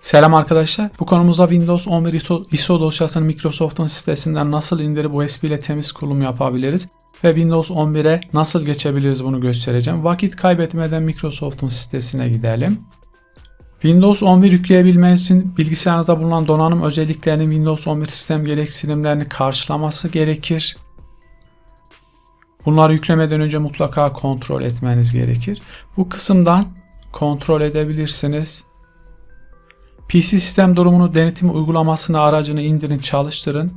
Selam arkadaşlar. Bu konumuzda Windows 11 ISO, ISO dosyasını Microsoft'un sitesinden nasıl indirip USB ile temiz kurulum yapabiliriz ve Windows 11'e nasıl geçebiliriz bunu göstereceğim. Vakit kaybetmeden Microsoft'un sitesine gidelim. Windows 11 yükleyebilmeniz için bilgisayarınızda bulunan donanım özelliklerinin Windows 11 sistem gereksinimlerini karşılaması gerekir. Bunları yüklemeden önce mutlaka kontrol etmeniz gerekir. Bu kısımdan kontrol edebilirsiniz. PC sistem durumunu denetim uygulamasını aracını indirin çalıştırın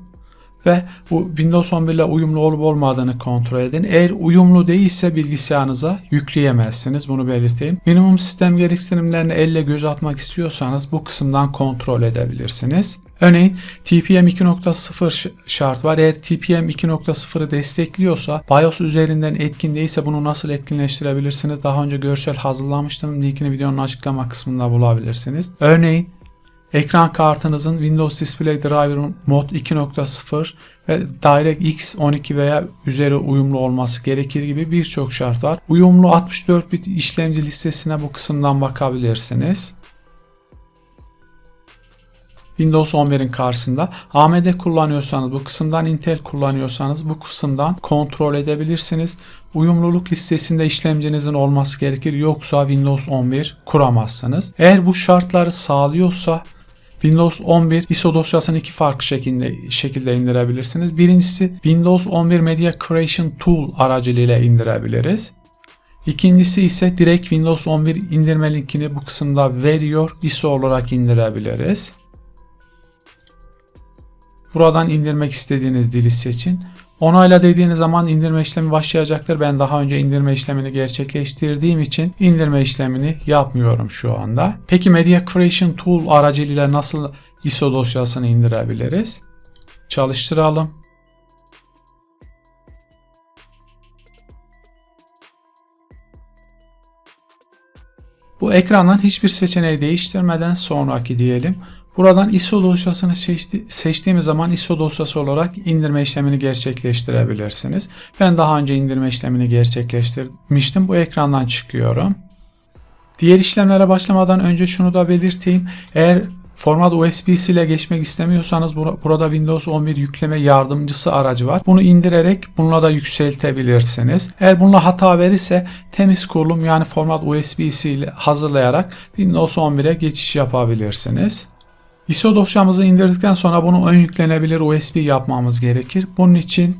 ve bu Windows 11 ile uyumlu olup olmadığını kontrol edin. Eğer uyumlu değilse bilgisayarınıza yükleyemezsiniz. Bunu belirteyim. Minimum sistem gereksinimlerini elle göz atmak istiyorsanız bu kısımdan kontrol edebilirsiniz. Örneğin TPM 2.0 şart var. Eğer TPM 2.0'ı destekliyorsa BIOS üzerinden etkin değilse bunu nasıl etkinleştirebilirsiniz? Daha önce görsel hazırlamıştım. Linkini videonun açıklama kısmında bulabilirsiniz. Örneğin ekran kartınızın Windows Display Driver Mod 2.0 ve DirectX 12 veya üzeri uyumlu olması gerekir gibi birçok şart var. Uyumlu 64 bit işlemci listesine bu kısımdan bakabilirsiniz. Windows 11'in karşısında AMD kullanıyorsanız bu kısımdan Intel kullanıyorsanız bu kısımdan kontrol edebilirsiniz. Uyumluluk listesinde işlemcinizin olması gerekir yoksa Windows 11 kuramazsınız. Eğer bu şartları sağlıyorsa Windows 11 ISO dosyasını iki farklı şekilde, şekilde indirebilirsiniz. Birincisi Windows 11 Media Creation Tool aracılığıyla indirebiliriz. İkincisi ise direkt Windows 11 indirme linkini bu kısımda veriyor. ISO olarak indirebiliriz. Buradan indirmek istediğiniz dili seçin. Onayla dediğiniz zaman indirme işlemi başlayacaktır. Ben daha önce indirme işlemini gerçekleştirdiğim için indirme işlemini yapmıyorum şu anda. Peki Media Creation Tool aracılığıyla nasıl ISO dosyasını indirebiliriz? Çalıştıralım. Bu ekrandan hiçbir seçeneği değiştirmeden sonraki diyelim. Buradan ISO dosyasını seçti, seçtiğimiz zaman ISO dosyası olarak indirme işlemini gerçekleştirebilirsiniz. Ben daha önce indirme işlemini gerçekleştirmiştim. Bu ekrandan çıkıyorum. Diğer işlemlere başlamadan önce şunu da belirteyim. Eğer format USB ile geçmek istemiyorsanız burada Windows 11 yükleme yardımcısı aracı var. Bunu indirerek bununla da yükseltebilirsiniz. Eğer bununla hata verirse temiz kurulum yani format USB ile hazırlayarak Windows 11'e geçiş yapabilirsiniz. ISO dosyamızı indirdikten sonra bunu ön yüklenebilir USB yapmamız gerekir. Bunun için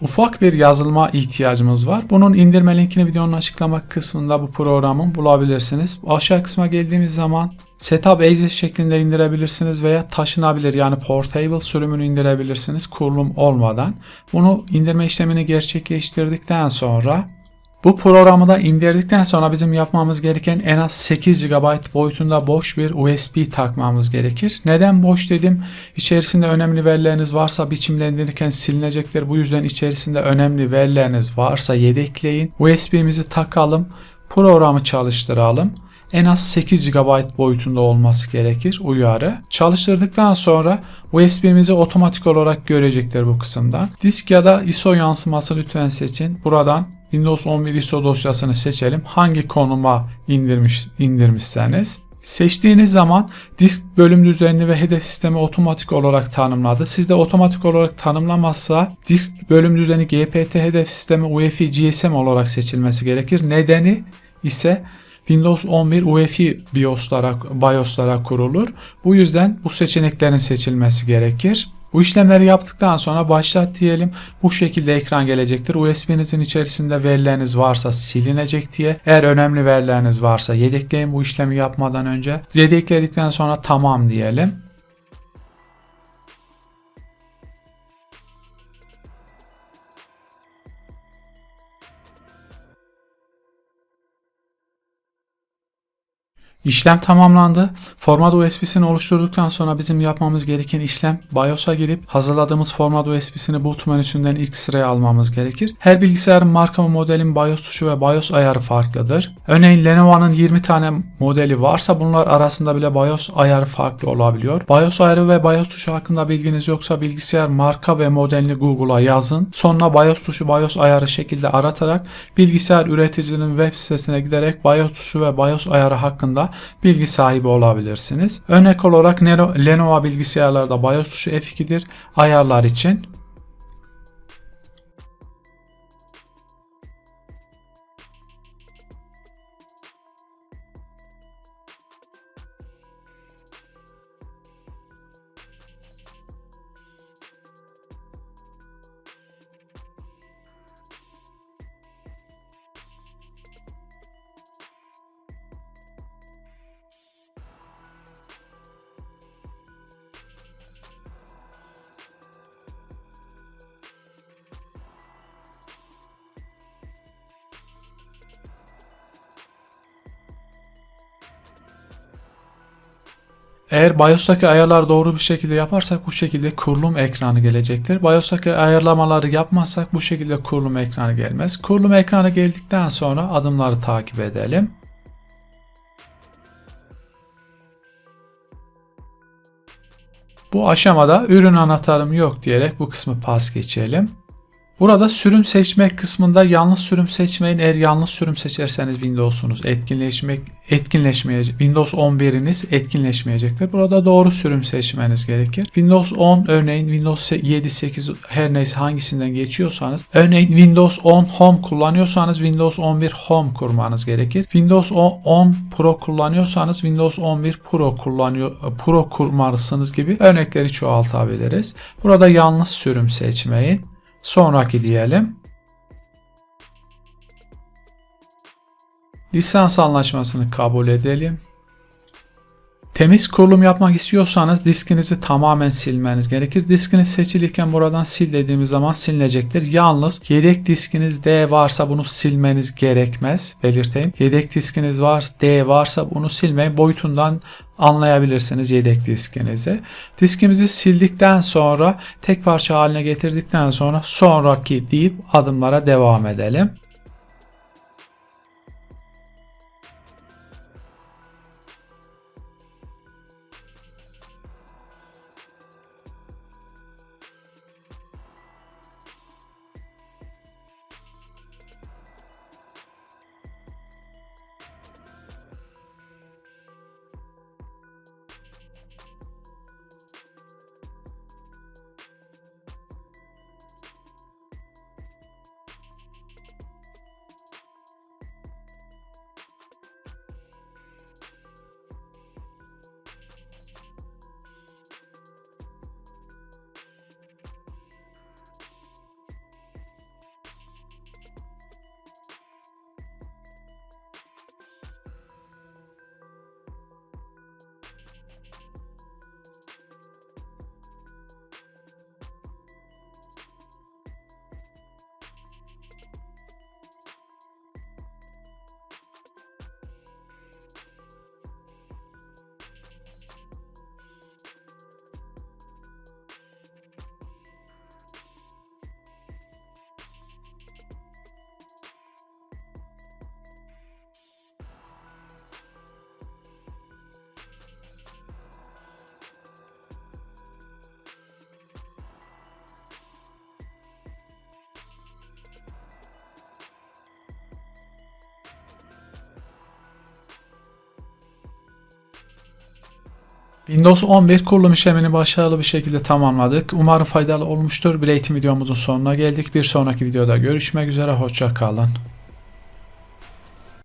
ufak bir yazılıma ihtiyacımız var. Bunun indirme linkini videonun açıklama kısmında bu programın bulabilirsiniz. Aşağı kısma geldiğimiz zaman Setup Exit şeklinde indirebilirsiniz veya taşınabilir yani portable sürümünü indirebilirsiniz kurulum olmadan. Bunu indirme işlemini gerçekleştirdikten sonra bu programı da indirdikten sonra bizim yapmamız gereken en az 8 GB boyutunda boş bir USB takmamız gerekir. Neden boş dedim? İçerisinde önemli verileriniz varsa biçimlendirirken silinecektir. Bu yüzden içerisinde önemli verileriniz varsa yedekleyin. USB'mizi takalım. Programı çalıştıralım en az 8 GB boyutunda olması gerekir uyarı. Çalıştırdıktan sonra USB'mizi otomatik olarak görecektir bu kısımdan. Disk ya da ISO yansıması lütfen seçin. Buradan Windows 11 ISO dosyasını seçelim. Hangi konuma indirmiş indirmişseniz. Seçtiğiniz zaman disk bölüm düzenini ve hedef sistemi otomatik olarak tanımladı. Sizde otomatik olarak tanımlamazsa disk bölüm düzeni GPT hedef sistemi UEFI GSM olarak seçilmesi gerekir. Nedeni ise Windows 11 UEFI BIOS'lara, BIOS'lara kurulur. Bu yüzden bu seçeneklerin seçilmesi gerekir. Bu işlemleri yaptıktan sonra başlat diyelim. Bu şekilde ekran gelecektir. USB'nizin içerisinde verileriniz varsa silinecek diye. Eğer önemli verileriniz varsa yedekleyin bu işlemi yapmadan önce. Yedekledikten sonra tamam diyelim. İşlem tamamlandı. Format USB'sini oluşturduktan sonra bizim yapmamız gereken işlem BIOS'a girip hazırladığımız format USB'sini boot menüsünden ilk sıraya almamız gerekir. Her bilgisayarın marka ve modelin BIOS tuşu ve BIOS ayarı farklıdır. Örneğin Lenovo'nun 20 tane modeli varsa bunlar arasında bile BIOS ayarı farklı olabiliyor. BIOS ayarı ve BIOS tuşu hakkında bilginiz yoksa bilgisayar marka ve modelini Google'a yazın. Sonra BIOS tuşu BIOS ayarı şekilde aratarak bilgisayar üreticinin web sitesine giderek BIOS tuşu ve BIOS ayarı hakkında bilgi sahibi olabilirsiniz. Örnek olarak Leno- Lenovo bilgisayarlarda BIOS tuşu F2'dir. Ayarlar için Eğer BIOS'taki ayarlar doğru bir şekilde yaparsak bu şekilde kurulum ekranı gelecektir. BIOS'taki ayarlamaları yapmazsak bu şekilde kurulum ekranı gelmez. Kurulum ekranı geldikten sonra adımları takip edelim. Bu aşamada ürün anahtarım yok diyerek bu kısmı pas geçelim. Burada sürüm seçmek kısmında yanlış sürüm seçmeyin. Eğer yanlış sürüm seçerseniz Windows'unuz etkinleşmek etkinleşmeyecek. Windows 11'iniz etkinleşmeyecektir. Burada doğru sürüm seçmeniz gerekir. Windows 10 örneğin Windows 7, 8 her neyse hangisinden geçiyorsanız örneğin Windows 10 Home kullanıyorsanız Windows 11 Home kurmanız gerekir. Windows 10, 10 Pro kullanıyorsanız Windows 11 Pro kullanıyor Pro kurmalısınız gibi örnekleri çoğaltabiliriz. Burada yanlış sürüm seçmeyin. Sonraki diyelim. Lisans anlaşmasını kabul edelim. Temiz kurulum yapmak istiyorsanız diskinizi tamamen silmeniz gerekir. Diskiniz seçilirken buradan sil dediğimiz zaman silinecektir. Yalnız yedek diskiniz D varsa bunu silmeniz gerekmez. Belirteyim. Yedek diskiniz var D varsa bunu silmeyin. Boyutundan anlayabilirsiniz yedek diskinizi. Diskimizi sildikten sonra tek parça haline getirdikten sonra sonraki deyip adımlara devam edelim. Windows 11 kurulum işlemini başarılı bir şekilde tamamladık. Umarım faydalı olmuştur. Bir eğitim videomuzun sonuna geldik. Bir sonraki videoda görüşmek üzere. Hoşça kalın.